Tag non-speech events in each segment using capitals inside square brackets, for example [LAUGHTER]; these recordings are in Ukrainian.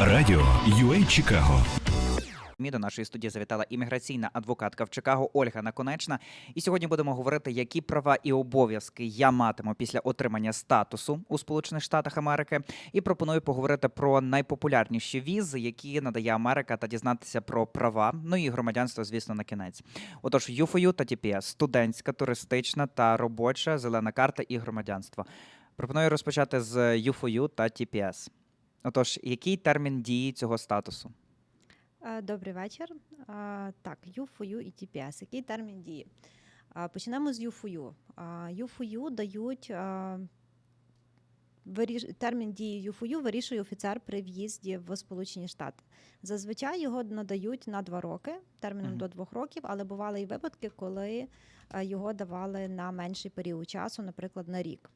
Радіо UA Чикаго. Мі до нашої студії завітала імміграційна адвокатка в Чикаго Ольга Наконечна. І сьогодні будемо говорити, які права і обов'язки я матиму після отримання статусу у Сполучених Штатах Америки. І пропоную поговорити про найпопулярніші візи, які надає Америка, та дізнатися про права. Ну і громадянство, звісно, на кінець. Отож, UFOU та TPS – студентська, туристична та робоча, зелена карта і громадянство. Пропоную розпочати з UFOU та TPS. Отож, який термін дії цього статусу? Е, Добрий вечір. Е, Так, U4U і TPS. Який термін дії? Е, Почнемо з U4U. Е, U4U дають термін дії U4U вирішує офіцер при в'їзді в Сполучені Штати. Зазвичай його надають на два роки, терміном Мгм. до двох років, але бували і випадки, коли його давали на менший період часу, наприклад, на рік.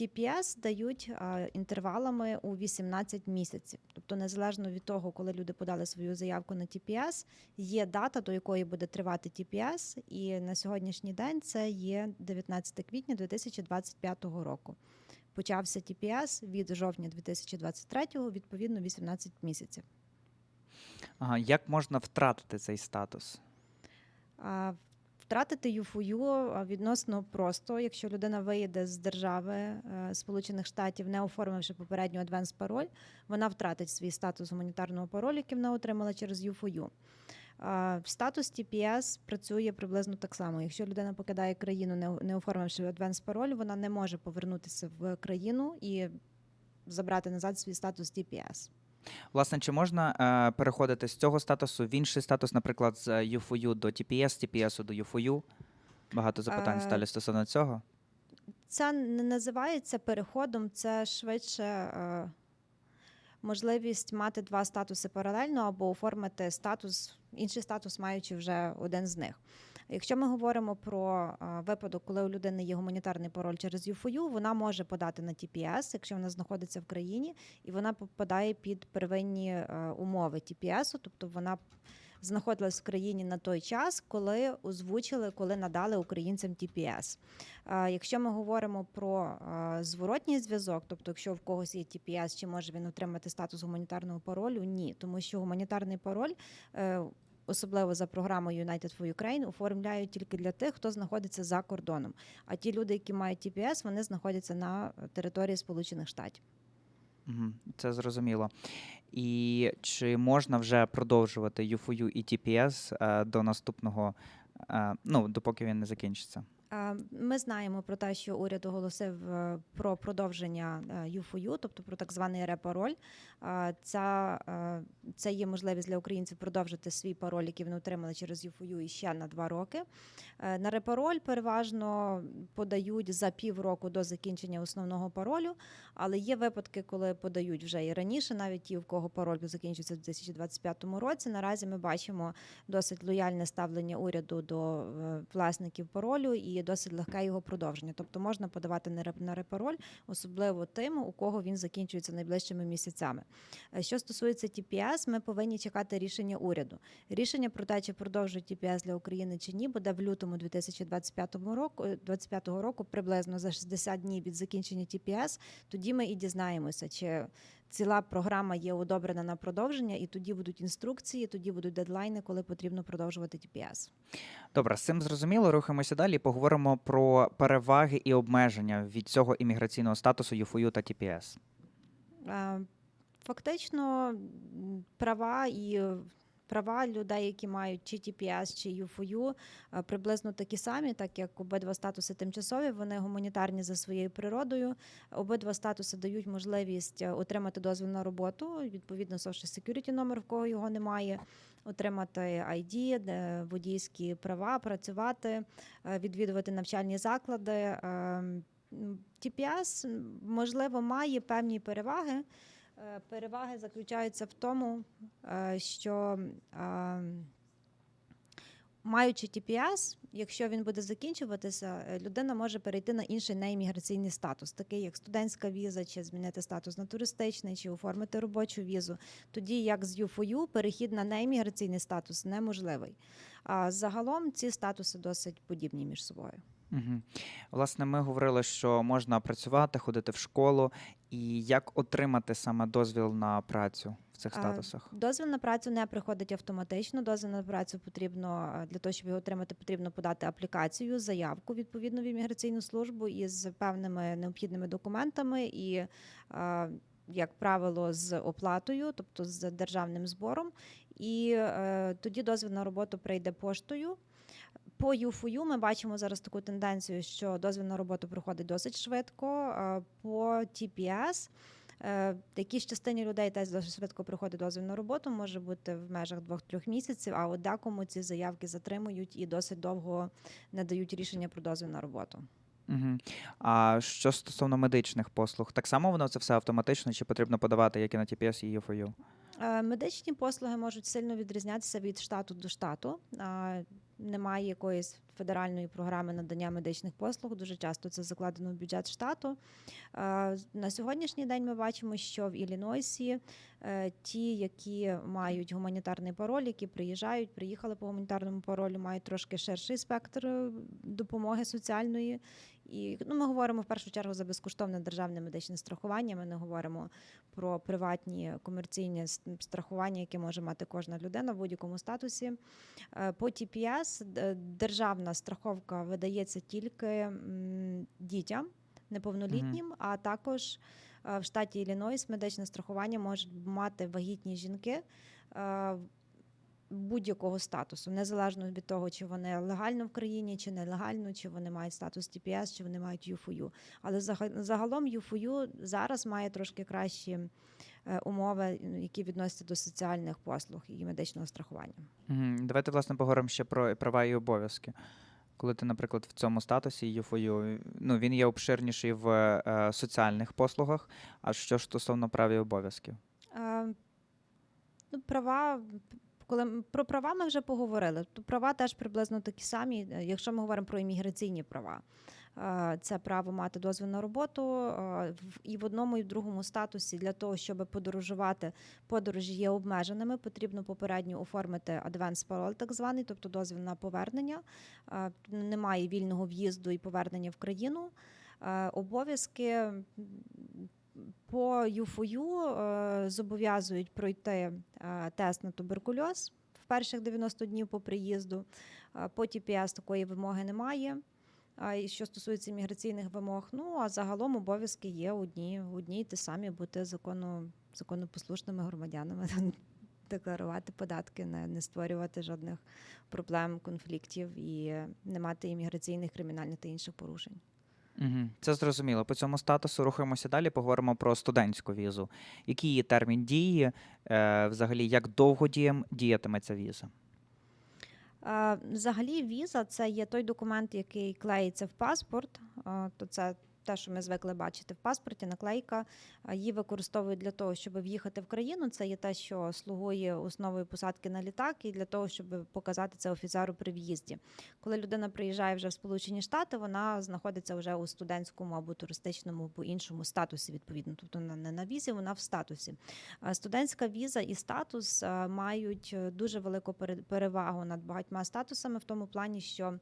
TPS дають е, інтервалами у 18 місяців. Тобто, незалежно від того, коли люди подали свою заявку на TPS, є дата, до якої буде тривати TPS, і на сьогоднішній день це є 19 квітня 2025 року. Почався TPS від жовтня 2023, відповідно 18 місяців. Ага, як можна втратити цей статус? Втратити ЮФУ відносно просто, якщо людина виїде з держави е, Сполучених Штатів, не оформивши попередню адвенс пароль, вона втратить свій статус гуманітарного паролю, який вона отримала через ЮФУ. Статус TPS працює приблизно так само. Якщо людина покидає країну, не оформивши адвенс пароль, вона не може повернутися в країну і забрати назад свій статус TPS. Власне, чи можна е, переходити з цього статусу в інший статус, наприклад, з UFOU до TPS, з TPS до UFOU? Багато запитань Е, сталі стосовно цього. Це не називається переходом, це швидше е, можливість мати два статуси паралельно або оформити статус, інший статус, маючи вже один з них. Якщо ми говоримо про випадок, коли у людини є гуманітарний пароль через ЮФОЮ, вона може подати на TPS, якщо вона знаходиться в країні, і вона попадає під первинні е, умови TPS, тобто вона знаходилась в країні на той час, коли озвучили, коли надали українцям TPS. Е, Якщо ми говоримо про е, зворотній зв'язок, тобто, якщо в когось є TPS, чи може він отримати статус гуманітарного паролю? Ні, тому що гуманітарний пароль. Особливо за програмою United for Ukraine оформляють тільки для тих, хто знаходиться за кордоном. А ті люди, які мають TPS, вони знаходяться на території Сполучених Штатів. Це зрозуміло. І чи можна вже продовжувати UFOU і TPS е, до наступного, е, ну, допоки він не закінчиться? Е, Ми знаємо про те, що уряд оголосив е, про продовження ЮФОЮ, тобто про так званий репароль. Е, Ця, е, це є можливість для українців продовжити свій пароль, який вони отримали через ЮФОЮ іще на два роки. Е, На репароль переважно подають за півроку до закінчення основного паролю, але є випадки, коли подають вже і раніше, навіть ті, у кого пароль закінчується в 2025 році. Наразі ми бачимо досить лояльне ставлення уряду до е, власників паролю і досить легке його продовження. Тобто можна подавати на реп- репароль, особливо тим, у кого він закінчується найближчими місяцями. Е, Що стосується TPS, ми повинні чекати рішення уряду. Рішення про те, чи продовжують TPS для України чи ні, буде в лютому 2025 року, е, 25 року, приблизно за 60 днів від закінчення TPS. Тоді ми і дізнаємося, чи ціла програма є одобрена на продовження, і тоді будуть інструкції, тоді будуть дедлайни, коли потрібно продовжувати TPS. Добре, з цим зрозуміло. Рухаємося далі. Поговоримо про переваги і обмеження від цього імміграційного статусу ЮФОЮ та TPS. Е, Фактично, права і права людей, які мають чи TPS, чи UFOU, е, приблизно такі самі, так як обидва статуси тимчасові, вони гуманітарні за своєю природою. Обидва статуси дають можливість е, отримати дозвіл на роботу, відповідно Social Security номер, в кого його немає, отримати ID, водійські права, працювати, е, відвідувати навчальні заклади. TPS, можливо, має певні переваги. Е, Переваги заключаються в тому, е, що маючи TPS, якщо він буде закінчуватися, е, людина може перейти на інший неімміграційний статус, такий як студентська віза, чи змінити статус на туристичний, чи оформити робочу візу. Тоді як з UFOU перехід на неімміграційний статус неможливий. А загалом ці статуси досить подібні між собою. Угу. Власне, ми говорили, що можна працювати, ходити в школу, І як отримати саме дозвіл на працю в цих А, статусах? Дозвіл на працю не приходить автоматично. Дозвіл на працю потрібно е, для того, щоб його отримати, потрібно подати аплікацію, заявку відповідно в імміграційну службу із певними необхідними документами і, е, як правило, з оплатою, тобто з державним збором. І е, тоді дозвіл на роботу прийде поштою. По ЮФУ ми бачимо зараз таку тенденцію, що дозвіл на роботу проходить досить швидко. Е, По TPS е, якійсь частині людей теж досить швидко приходить дозвіл на роботу, може бути в межах двох-трьох місяців, а от декому ці заявки затримують і досить довго не дають рішення про дозвіл на роботу. Угу. А що стосовно медичних послуг, так само воно це все автоматично, чи потрібно подавати як і на TPS і UFOU? Е, Медичні послуги можуть сильно відрізнятися від штату до штату. Немає якоїсь федеральної програми надання медичних послуг. Дуже часто це закладено в бюджет штату. Е, На сьогоднішній день ми бачимо, що в Іллінойсі е, ті, які мають гуманітарний пароль, які приїжджають, приїхали по гуманітарному паролю, мають трошки ширший спектр е, допомоги соціальної. І ну, ми говоримо в першу чергу за безкоштовне державне медичне страхування. Ми не говоримо про приватні комерційні страхування, яке може мати кожна людина в будь-якому статусі. Е, По TPS державна страховка видається тільки дітям неповнолітнім, а також е, в штаті Іллінойс медичне страхування можуть мати вагітні жінки. Будь-якого статусу, незалежно від того, чи вони легально в країні, чи нелегально, чи вони мають статус TPS, чи вони мають ЮФУ. Але зага- загалом ЮФУ зараз має трошки кращі е, умови, які відносяться до соціальних послуг і медичного страхування. Давайте, власне, поговоримо ще про права і обов'язки. Коли ти, наприклад, в цьому статусі UFOU, ну він є обширніший в е, соціальних послугах. А що ж стосовно прав і обов'язків? Е, Ну, права, коли про права ми вже поговорили, то права теж приблизно такі самі, е, якщо ми говоримо про імміграційні права. Е, Це право мати дозвіл на роботу е, і в одному, і в другому статусі для того, щоб подорожувати, подорожі є обмеженими. Потрібно попередньо оформити advance parole, так званий, тобто дозвіл на повернення. Немає вільного в'їзду і повернення в країну. Обов'язки по ЮФОЮ е, зобов'язують пройти е, тест на туберкульоз в перших 90 днів по приїзду. Е, По ТПС такої вимоги немає. І що стосується міграційних вимог, ну а загалом обов'язки є одні, одні ті самі бути закону, законопослушними громадянами, [LAUGHS] декларувати податки, не, не створювати жодних проблем, конфліктів і не мати імміграційних, кримінальних та інших порушень. Угу. Це зрозуміло. По цьому статусу рухаємося далі. Поговоримо про студентську візу. Який її термін дії? Е, взагалі, як довго дієм діятиме ця віза? Е, Взагалі, віза це є той документ, який клеїться в паспорт. Е, То це те, що ми звикли бачити в паспорті, наклейка. Е, Її використовують для того, щоб в'їхати в країну. Це є те, що слугує основою посадки на літак, і для того, щоб показати це офіцеру при в'їзді. Коли людина приїжджає вже в Сполучені Штати, вона знаходиться вже у студентському або туристичному або іншому статусі, відповідно. Тобто вона не на візі, вона в статусі. Е, Студентська віза і статус е, мають дуже велику пере- перевагу над багатьма статусами в тому плані, що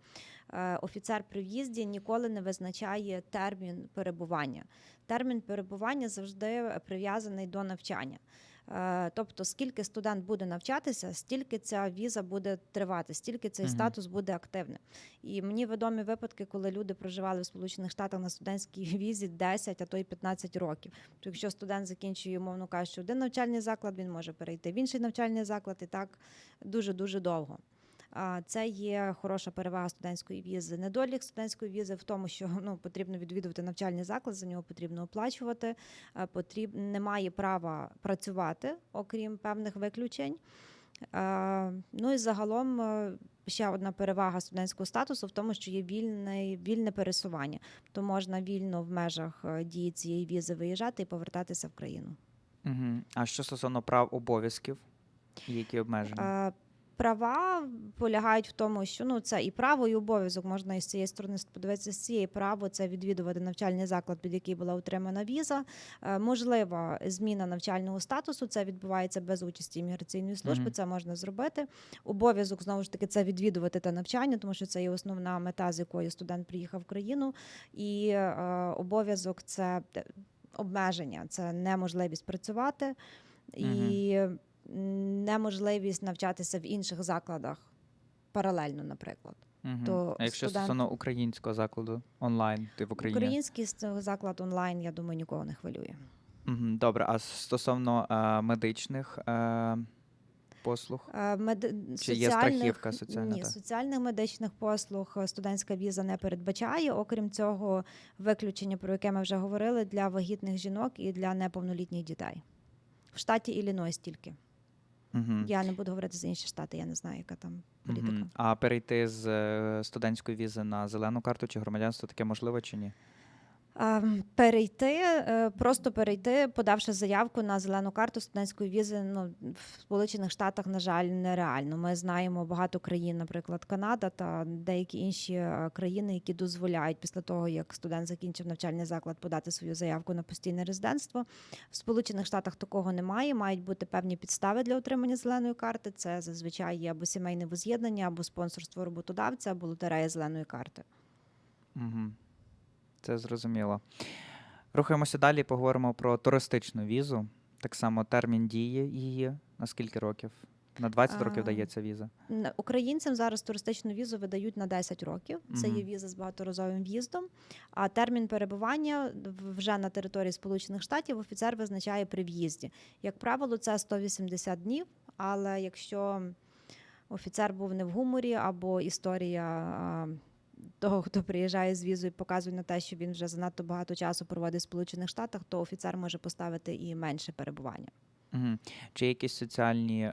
офіцер при в'їзді ніколи не визначає термін перебування. Термін перебування завжди прив'язаний до навчання. Е, Тобто, скільки студент буде навчатися, стільки ця віза буде тривати, стільки цей статус буде активним. І мені відомі випадки, коли люди проживали в Сполучених Штатах на студентській [LAUGHS] візі 10, а то й 15 років. То якщо студент закінчує, умовно кажучи, один навчальний заклад, він може перейти в інший навчальний заклад і так дуже дуже довго. Це є хороша перевага студентської візи. Недолік студентської візи в тому, що ну потрібно відвідувати навчальний заклад, за нього потрібно оплачувати. Потріб... немає права працювати, окрім певних виключень. Ну і загалом е, ще одна перевага студентського статусу в тому, що є вільне, вільне пересування, то можна вільно в межах е, дії цієї візи виїжджати і повертатися в країну. Угу. А що стосовно прав обов'язків? Які обмеження? Е, Права полягають в тому, що ну це і право, і обов'язок можна із цієї сторони подивитися з цієї право це відвідувати навчальний заклад, під який була отримана віза. Е, Можлива зміна навчального статусу. Це відбувається без участі імміграційної служби. Мгм. Це можна зробити. Обов'язок знову ж таки це відвідувати те навчання, тому що це є основна мета, з якою студент приїхав в країну. І е, обов'язок це. обмеження: це неможливість працювати і м, неможливість навчатися в інших закладах паралельно, наприклад. Мгм. То а якщо студент- стосовно українського закладу онлайн, ти в Україні? Український заклад онлайн, я думаю, нікого не хвилює. Мгм, Добре, а стосовно е, медичних е, послуг? Е, Мед... Чи є страхівка соціальна, Ні, так? соціальних медичних послуг е, студентська віза не передбачає. Окрім цього, виключення, про яке ми вже говорили, для вагітних жінок і для неповнолітніх дітей. В штаті Іллінойс тільки. Мгм. Я не буду говорити за інші штати, я не знаю, яка там політика. Мгм. А перейти з е, студентської візи на зелену карту чи громадянство таке можливо чи ні? Перейти, е, просто перейти, подавши заявку на зелену карту студентської візи, ну в Сполучених Штатах, на жаль, нереально. Ми знаємо багато країн, наприклад, Канада та деякі інші е, країни, які дозволяють після того, як студент закінчив навчальний заклад, подати свою заявку на постійне резидентство. В Сполучених Штатах такого немає. Мають бути певні підстави для отримання зеленої карти. Це зазвичай є або сімейне воз'єднання, або спонсорство роботодавця, або лотерея зеленої карти. Угу. Це зрозуміло. Рухаємося далі, поговоримо про туристичну візу. Так само термін дії її. На скільки років? На 20 років дається віза. Українцям зараз туристичну візу видають на 10 років. Це є віза з багаторазовим в'їздом. А термін перебування вже на території Сполучених Штатів офіцер визначає при в'їзді. Як правило, це 180 днів. Але якщо офіцер був не в гуморі або історія. Того, хто приїжджає з візою, показує на те, що він вже занадто багато часу проводить в Сполучених Штатах, то офіцер може поставити і менше перебування. Угу. Чи якісь соціальні е,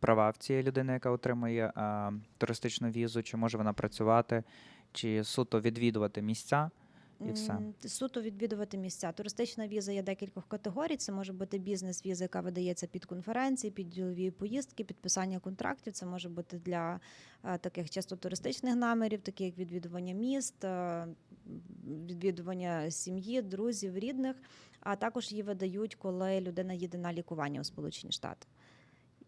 права в цієї людини, яка отримує е, туристичну візу, чи може вона працювати, чи суто відвідувати місця? І все. Суто відвідувати місця. Туристична віза є декількох категорій. Це може бути бізнес-віза, яка видається під конференції, під ділові поїздки, підписання контрактів. Це може бути для е, таких чисто туристичних намірів, такі як відвідування міст, е, відвідування сім'ї, друзів, рідних. А також її видають, коли людина їде на лікування у Сполучені Штати.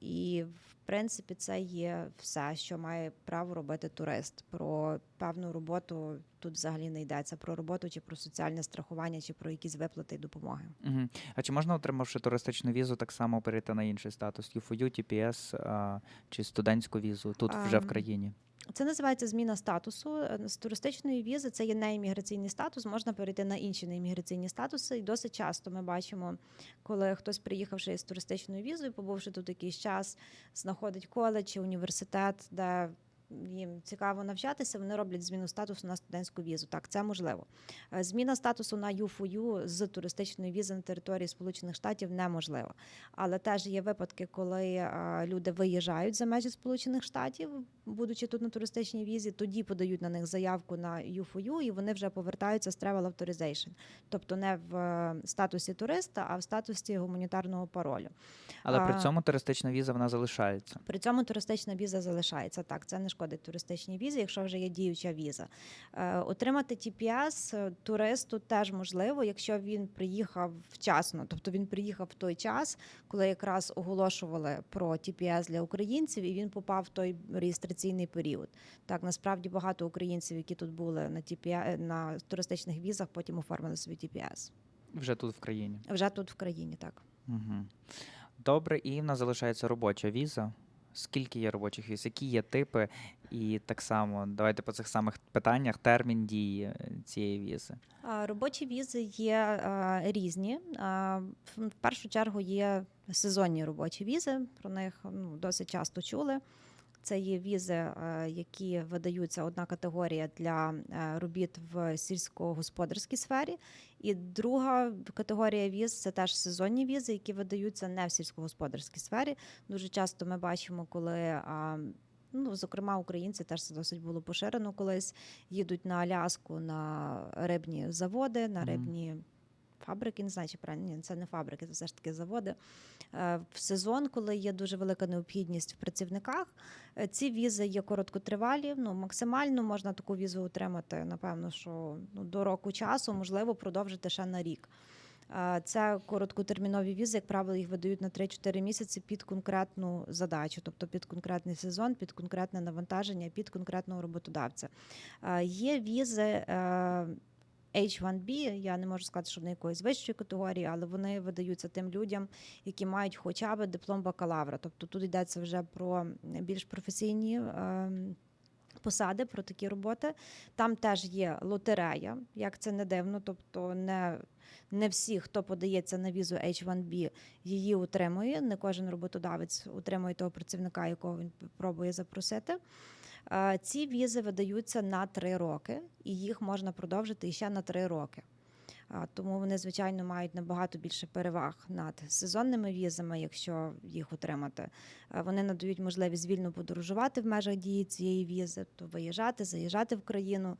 І в принципі це є все, що має право робити турист. Про певну роботу тут взагалі не йдеться про роботу, чи про соціальне страхування, чи про якісь виплати і допомоги. Угу. А чи можна, отримавши туристичну візу, так само перейти на інший статус? UFU, TPS а, чи студентську візу тут вже в країні? Це називається зміна статусу. Е, З туристичної візи це є неімміграційний статус, можна перейти на інші неімміграційні статуси. І досить часто ми бачимо, коли хтось, приїхавши з туристичною візою, побувши тут якийсь час, знаходить коледж чи університет, де їм цікаво навчатися, вони роблять зміну статусу на студентську візу. Так, це можливо. Е, Зміна статусу на U4U з туристичної візи на території Сполучених Штатів неможлива. Але теж є випадки, коли е, люди виїжджають за межі Сполучених Штатів, будучи тут на туристичній візі, тоді подають на них заявку на U4U, і вони вже повертаються з Travel Authorization. тобто не в е, статусі туриста, а в статусі гуманітарного паролю. Але при цьому туристична віза вона залишається. При цьому туристична віза залишається. Так, це не шкодить туристичній візі, якщо вже є діюча віза. Е, отримати TPS е, туристу теж можливо, якщо він приїхав вчасно, тобто він приїхав в той час, коли якраз оголошували про TPS для українців, і він попав в той реєстраційний період. Так, насправді багато українців, які тут були на TPS, на туристичних візах, потім оформили собі TPS. Вже тут в країні. Вже тут в країні, так. Угу. Добре, і в нас залишається робоча віза. Скільки є робочих віз? Які є типи? І так само, давайте по цих самих питаннях термін дії е, цієї візи. Робочі візи є е, різні. В першу чергу є сезонні робочі візи. Про них ну, досить часто чули. Це є візи, е, які видаються одна категорія для е, робіт в сільськогосподарській сфері, і друга категорія віз це теж сезонні візи, які видаються не в сільськогосподарській сфері. Дуже часто ми бачимо, коли ну, зокрема українці теж це досить було поширено колись. Їдуть на Аляску на рибні заводи, на рибні. Фабрики, не знаю, чи правильно, це не фабрики, це все ж таки заводи. Е, В сезон, коли є дуже велика необхідність в працівниках, е, ці візи є короткотривалі. Ну, максимально можна таку візу отримати, напевно, що ну, до року часу, можливо, продовжити ще на рік. Е, Це короткотермінові візи, як правило, їх видають на 3-4 місяці під конкретну задачу, тобто під конкретний сезон, під конкретне навантаження, під конкретного роботодавця. Є візи. Е, H1B, я не можу сказати, що вони якоїсь вищої категорії, але вони видаються тим людям, які мають хоча б диплом бакалавра. Тобто тут йдеться вже про більш професійні. ем, Посади про такі роботи. Там теж є лотерея, як це не дивно. Тобто не, не всі, хто подається на візу H1B, її утримує. Не кожен роботодавець утримує того працівника, якого він пробує запросити. Ці візи видаються на три роки, і їх можна продовжити ще на три роки. Тому вони, звичайно, мають набагато більше переваг над сезонними візами, якщо їх отримати. Вони надають можливість вільно подорожувати в межах дії цієї візи, то виїжджати, заїжджати в країну.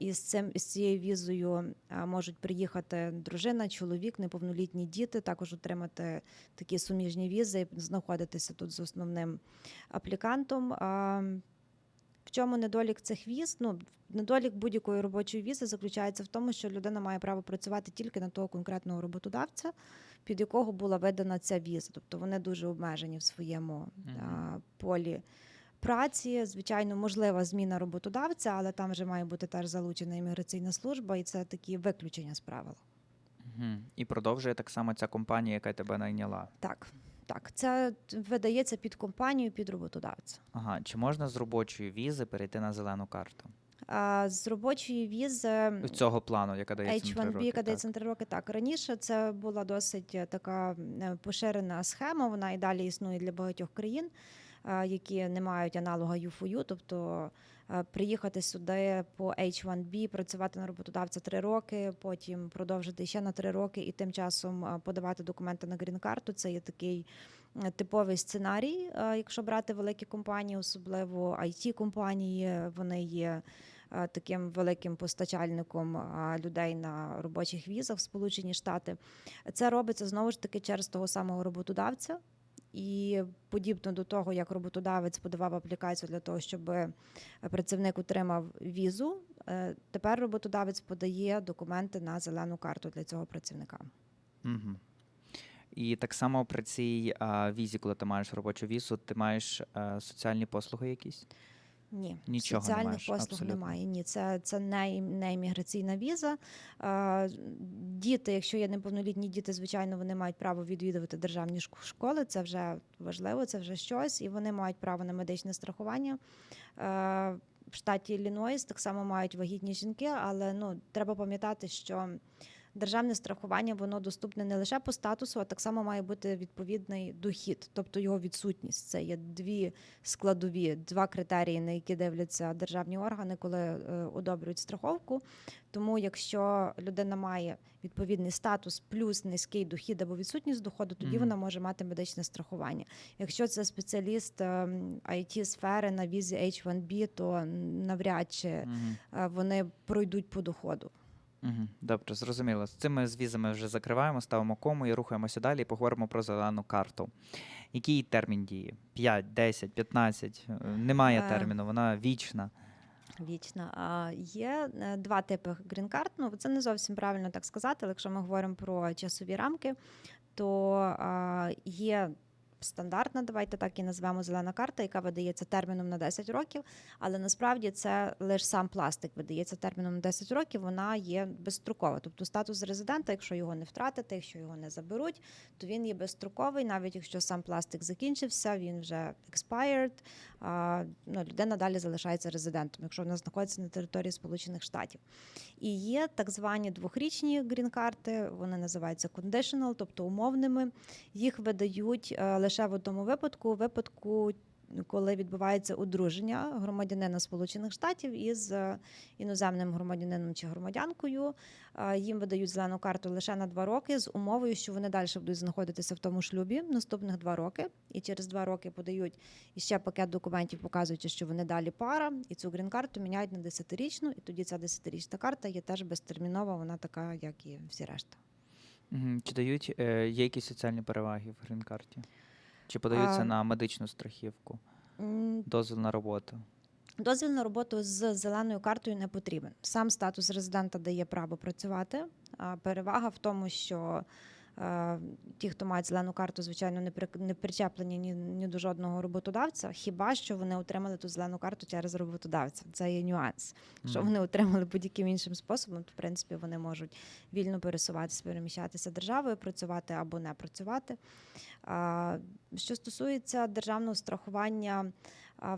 І з цим з цією візою можуть приїхати дружина, чоловік, неповнолітні діти, також отримати такі суміжні візи, знаходитися тут з основним аплікантом. Чому недолік цих віз? Ну, недолік будь-якої робочої візи заключається в тому, що людина має право працювати тільки на того конкретного роботодавця, під якого була видана ця віза. Тобто вони дуже обмежені в своєму а, полі праці. Звичайно, можлива зміна роботодавця, але там вже має бути теж залучена імміграційна служба, і це такі виключення з правил. Мгм. І продовжує так само ця компанія, яка тебе найняла. Так, так, це видається під компанію, під роботодавця. Ага, чи можна з робочої візи перейти на зелену карту? А з робочої візи цього плану, яка дається на H1B, роки, яка дається на три роки. Так раніше це була досить е, така е, поширена схема. Вона і далі існує для багатьох країн, які не мають аналога UFOU, тобто. Приїхати сюди по H1B, працювати на роботодавця три роки, потім продовжити ще на три роки, і тим часом подавати документи на грін-карту. Це є такий е, типовий сценарій, е, якщо брати великі компанії, особливо it компанії вони є е, таким великим постачальником людей на робочих візах в Сполучені Штати. Це робиться знову ж таки через того самого роботодавця. І подібно до того, як роботодавець подавав аплікацію для того, щоб е, працівник отримав візу, е, тепер роботодавець подає документи на зелену карту для цього працівника. Угу. І так само при цій а, візі, коли ти маєш робочу візу, ти маєш а, соціальні послуги якісь? Ні, Нічого не соціальних маєш, послуг абсолютно. немає. Ні, це, це не, не імміграційна віза. Е, Діти, якщо є неповнолітні діти, звичайно, вони мають право відвідувати державні школи. Це вже важливо, це вже щось, і вони мають право на медичне страхування. Е, В штаті Іллінойс так само мають вагітні жінки, але ну треба пам'ятати, що державне страхування воно доступне не лише по статусу, а так само має бути відповідний дохід, тобто його відсутність. Це є дві складові, два критерії, на які дивляться державні органи, коли е, одобрюють страховку. Тому, якщо людина має відповідний статус плюс низький дохід або відсутність доходу, тоді Мгм. вона може мати медичне страхування. Якщо це спеціаліст it сфери на візі H1B, то навряд чи е, вони пройдуть по доходу. Угу. Добре, зрозуміло. З цими з візами вже закриваємо, ставимо кому і рухаємося далі і поговоримо про зелену карту. Який термін дії? 5, 10, 15? Е, Немає Е, терміну, вона вічна. Вічна. А є е, два типи грін-карт. Ну, це не зовсім правильно так сказати, але якщо ми говоримо про часові рамки, то є стандартна, давайте так і назвемо зелена карта, яка видається терміном на 10 років, але насправді це лише сам пластик видається терміном на 10 років, вона є безстрокова. Тобто статус резидента, якщо його не втратити, якщо його не заберуть, то він є безстроковий, навіть якщо сам пластик закінчився, він вже expired, ну, людина далі залишається резидентом, якщо вона знаходиться на території Сполучених Штатів. І є так звані двохрічні грін-карти, вони називаються conditional, тобто умовними. Їх видають е, лише в одному випадку, у випадку. Коли відбувається одруження громадянина Сполучених Штатів із е, іноземним громадянином чи громадянкою, е, їм видають зелену карту лише на два роки з умовою, що вони далі будуть знаходитися в тому шлюбі наступних два роки, і через два роки подають іще пакет документів, показуючи, що вони далі пара, і цю грін-карту міняють на десятирічну, і тоді ця десятирічна карта є теж безтермінова, вона така, як і всі решта. Чи дають е, є якісь соціальні переваги в грін-карті? Чи подаються А, на медичну страхівку, М, дозвіл на роботу? Дозвіл на роботу з зеленою картою не потрібен. Сам статус резидента дає право працювати. А перевага в тому, що Ті, хто мають зелену карту, звичайно, не при- не причеплені ні, ні до жодного роботодавця, хіба що вони отримали ту зелену карту через роботодавця. Це є нюанс. Якщо Мгм. вони отримали будь-яким іншим способом, то в принципі вони можуть вільно пересуватися, переміщатися державою, працювати або не працювати. А, Що стосується державного страхування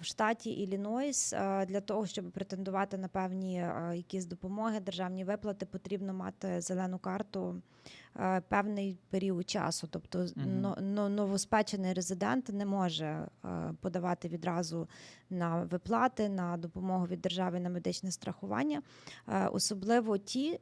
в штаті Іллінойс, для того, щоб претендувати на певні якісь допомоги, державні виплати, потрібно мати зелену карту е, певний період часу. Тобто uh-huh. но- но- новоспечений резидент не може е, подавати відразу на виплати, на допомогу від держави на медичне страхування, Е, особливо ті.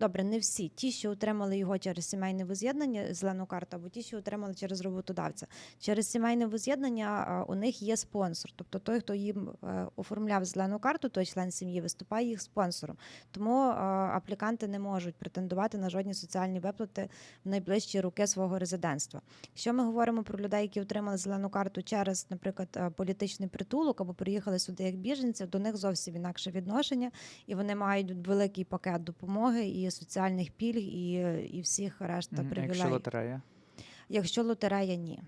Добре, не всі. Ті, що отримали його через сімейне воз'єднання, зелену карту, або ті, що отримали через роботодавця. Через сімейне воз'єднання у них є спонсор. Тобто той, хто їм е, оформляв зелену карту, той член сім'ї виступає їх спонсором. Тому е, апліканти не можуть претендувати на жодні соціальні виплати в найближчі роки свого резидентства. Якщо ми говоримо про людей, які отримали зелену карту через, наприклад, е, політичний притулок або приїхали сюди як біженці, до них зовсім інакше відношення, і вони мають великий пакет допомоги і соціальних пільг, і, і всіх решта Мгм. привілеїв. Якщо лотерея. Якщо лотерея ні.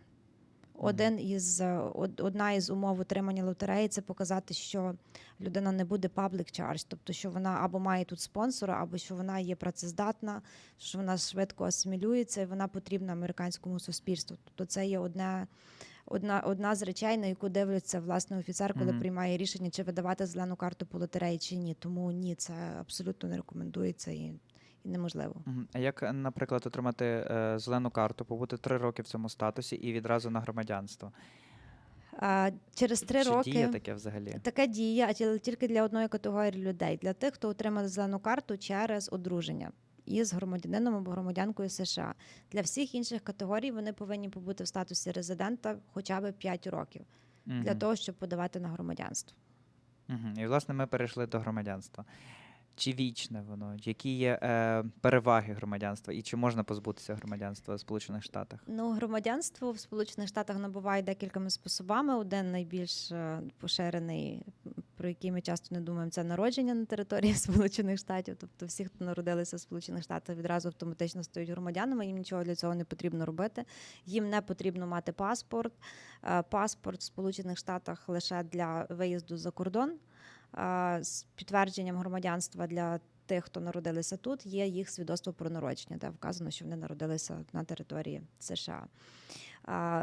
Один із е, одна із умов отримання лотереї це показати, що людина не буде public charge, тобто що вона або має тут спонсора, або що вона є працездатна, що вона швидко асимілюється і вона потрібна американському суспільству. Тобто це є одне. Одна, одна з речей, на яку дивиться власне офіцер, коли Мгм. приймає рішення, чи видавати зелену карту по лотереї, чи ні. Тому ні, це абсолютно не рекомендується і, і неможливо. А як, е, наприклад, отримати е, зелену карту, побути три роки в цьому статусі і відразу на громадянство? А, через три Чи роки діє таке взагалі? Така дія, а тільки для одної категорії людей, для тих, хто отримали зелену карту через одруження із громадянином або громадянкою США. Для всіх інших категорій вони повинні побути в статусі резидента хоча б 5 років для того, щоб подавати на громадянство. Мгм. І власне ми перейшли до громадянства. Чи вічне воно? Які є е, переваги громадянства? І чи можна позбутися громадянства в Сполучених Штатах? Ну, громадянство в Сполучених Штатах набуває декількома способами. Один найбільш е, поширений, про який ми часто не думаємо, це народження на території [LAUGHS] Сполучених Штатів. Тобто всі, хто народилися в Сполучених Штатах, відразу автоматично стають громадянами. Їм нічого для цього не потрібно робити. Їм не потрібно мати паспорт. Е, Паспорт в Сполучених Штатах лише для виїзду за кордон. З підтвердженням громадянства для тих, хто народилися тут, є їх свідоцтво про народження, де вказано, що вони народилися на території США.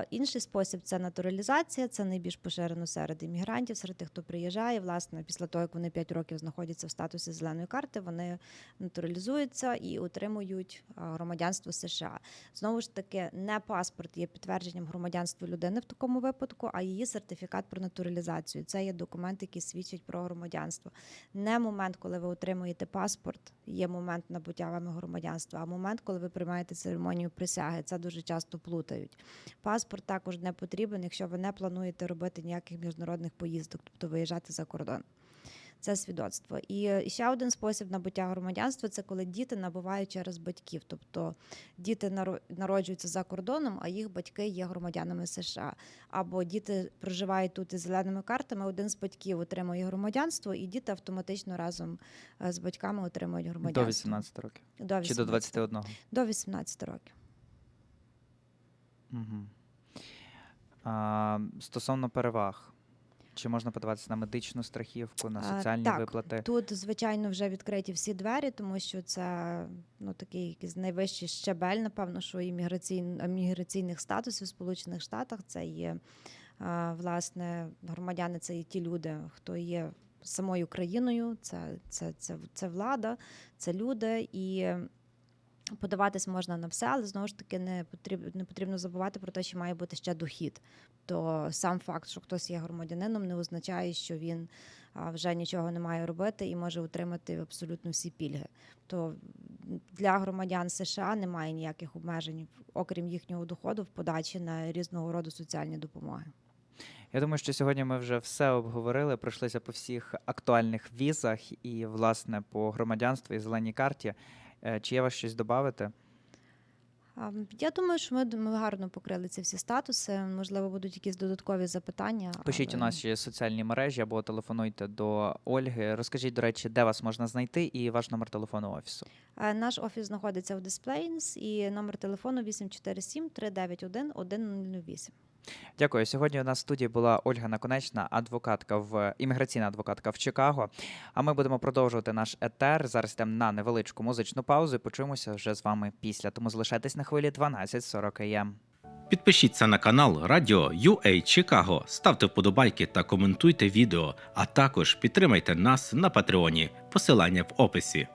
Інший спосіб це натуралізація, це найбільш поширено серед іммігрантів, серед тих, хто приїжджає. Власне, після того, як вони 5 років знаходяться в статусі зеленої карти, вони натуралізуються і отримують громадянство США. Знову ж таки, не паспорт є підтвердженням громадянства людини в такому випадку, а її сертифікат про натуралізацію. Це є документ, який свідчить про громадянство. Не момент, коли ви отримуєте паспорт, є момент набуття вами громадянства, а момент, коли ви приймаєте церемонію присяги. Це дуже часто плутають. Паспорт також не потрібен, якщо ви не плануєте робити ніяких міжнародних поїздок, тобто виїжджати за кордон. Це свідоцтво. І е, ще один спосіб набуття громадянства це коли діти набувають через батьків. Тобто діти народжуються за кордоном, а їх батьки є громадянами США. Або діти проживають тут із зеленими картами. Один з батьків отримує громадянство, і діти автоматично разом е, з батьками отримують громадянство. До 18 років. До Чи до 21? До 18 років. Угу. А, стосовно переваг. Чи можна подаватися на медичну страхівку, на А, соціальні так, виплати? Тут, звичайно, вже відкриті всі двері, тому що це ну, такий якийсь найвищий щебель, напевно, що імміграційн, імміграційних статусів в Сполучених Штатах. Це є а, власне громадяни, це є ті люди, хто є самою країною, це, це, це, це влада, це люди. І подаватись можна на все, але знову ж таки не потрібно, не потрібно забувати про те, що має бути ще дохід. То сам факт, що хтось є громадянином, не означає, що він вже нічого не має робити і може отримати абсолютно всі пільги. То для громадян США немає ніяких обмежень, окрім їхнього доходу в подачі на різного роду соціальні допомоги. Я думаю, що сьогодні ми вже все обговорили, пройшлися по всіх актуальних візах і, власне, по громадянству і зеленій карті. Е, Чи є вас щось додати? Я думаю, що ми, ми гарно покрили ці всі статуси. Можливо, будуть якісь додаткові запитання. Пишіть у але- наші соціальні мережі або телефонуйте до Ольги. Розкажіть, до речі, де вас можна знайти і ваш номер телефону офісу. Е, Наш офіс знаходиться в Displays і номер телефону 847 391 1008. Дякую. Сьогодні у нас в студії була Ольга Наконечна, адвокатка в імміграційна адвокатка в Чикаго. А ми будемо продовжувати наш етер. Зараз йдемо на невеличку музичну паузу. і Почуємося вже з вами після. Тому залишайтесь на хвилі 12.40 АМ. Підпишіться на канал Радіо UA Чикаго, ставте вподобайки та коментуйте відео, а також підтримайте нас на Патреоні. Посилання в описі.